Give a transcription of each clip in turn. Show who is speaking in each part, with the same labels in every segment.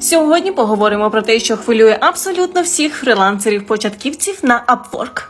Speaker 1: Сьогодні поговоримо про те, що хвилює абсолютно всіх фрилансерів-початківців на Upwork.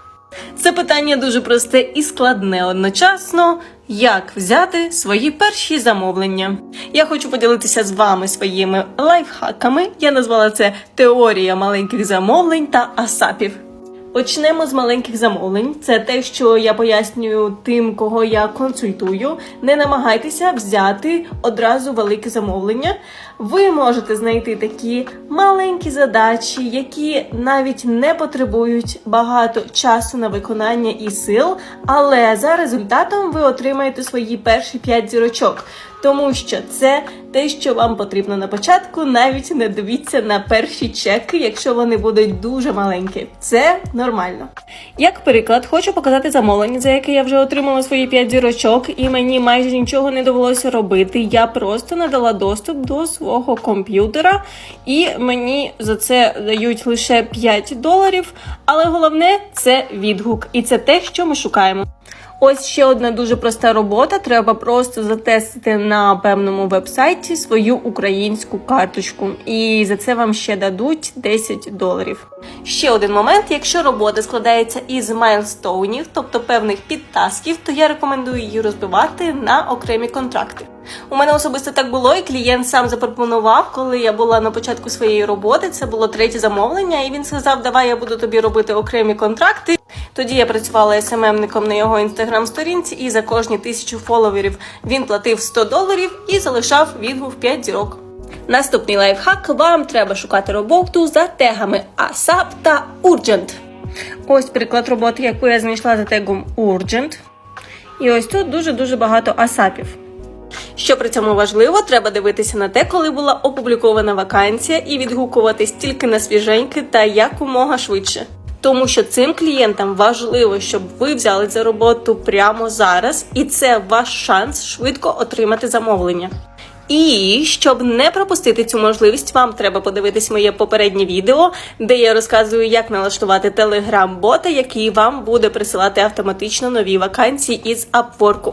Speaker 1: Це питання дуже просте і складне одночасно. Як взяти свої перші замовлення? Я хочу поділитися з вами своїми лайфхаками. Я назвала це теорія маленьких замовлень та асапів. Почнемо з маленьких замовлень. Це те, що я пояснюю тим, кого я консультую. Не намагайтеся взяти одразу велике замовлення. Ви можете знайти такі маленькі задачі, які навіть не потребують багато часу на виконання і сил, але за результатом ви отримаєте свої перші 5 зірочок. Тому що це те, що вам потрібно на початку. Навіть не дивіться на перші чеки, якщо вони будуть дуже маленькі. Це нормально. Як приклад, хочу показати замовлення, за яке я вже отримала свої 5 зірочок, і мені майже нічого не довелося робити. Я просто надала доступ до свого комп'ютера, і мені за це дають лише 5 доларів. Але головне це відгук, і це те, що ми шукаємо. Ось ще одна дуже проста робота. Треба просто затестити на певному вебсайті свою українську карточку, і за це вам ще дадуть 10 доларів. Ще один момент: якщо робота складається із майлстоунів, тобто певних підтасків, то я рекомендую її розбивати на окремі контракти. У мене особисто так було, і клієнт сам запропонував, коли я була на початку своєї роботи. Це було третє замовлення, і він сказав: Давай я буду тобі робити окремі контракти. Тоді я працювала СММником на його інстаграм-сторінці, і за кожні тисячу фоловерів він платив 100 доларів і залишав відгук 5 зірок. Наступний лайфхак: вам треба шукати роботу за тегами ASAP та Urgent. Ось приклад роботи, яку я знайшла за тегом Urgent. І ось тут дуже-дуже багато асапів. Що при цьому важливо, треба дивитися на те, коли була опублікована вакансія, і відгукуватись тільки на свіженьки та якомога швидше. Тому що цим клієнтам важливо, щоб ви взяли за роботу прямо зараз, і це ваш шанс швидко отримати замовлення. І щоб не пропустити цю можливість, вам треба подивитись моє попереднє відео, де я розказую, як налаштувати телеграм-бота, який вам буде присилати автоматично нові вакансії із Upwork.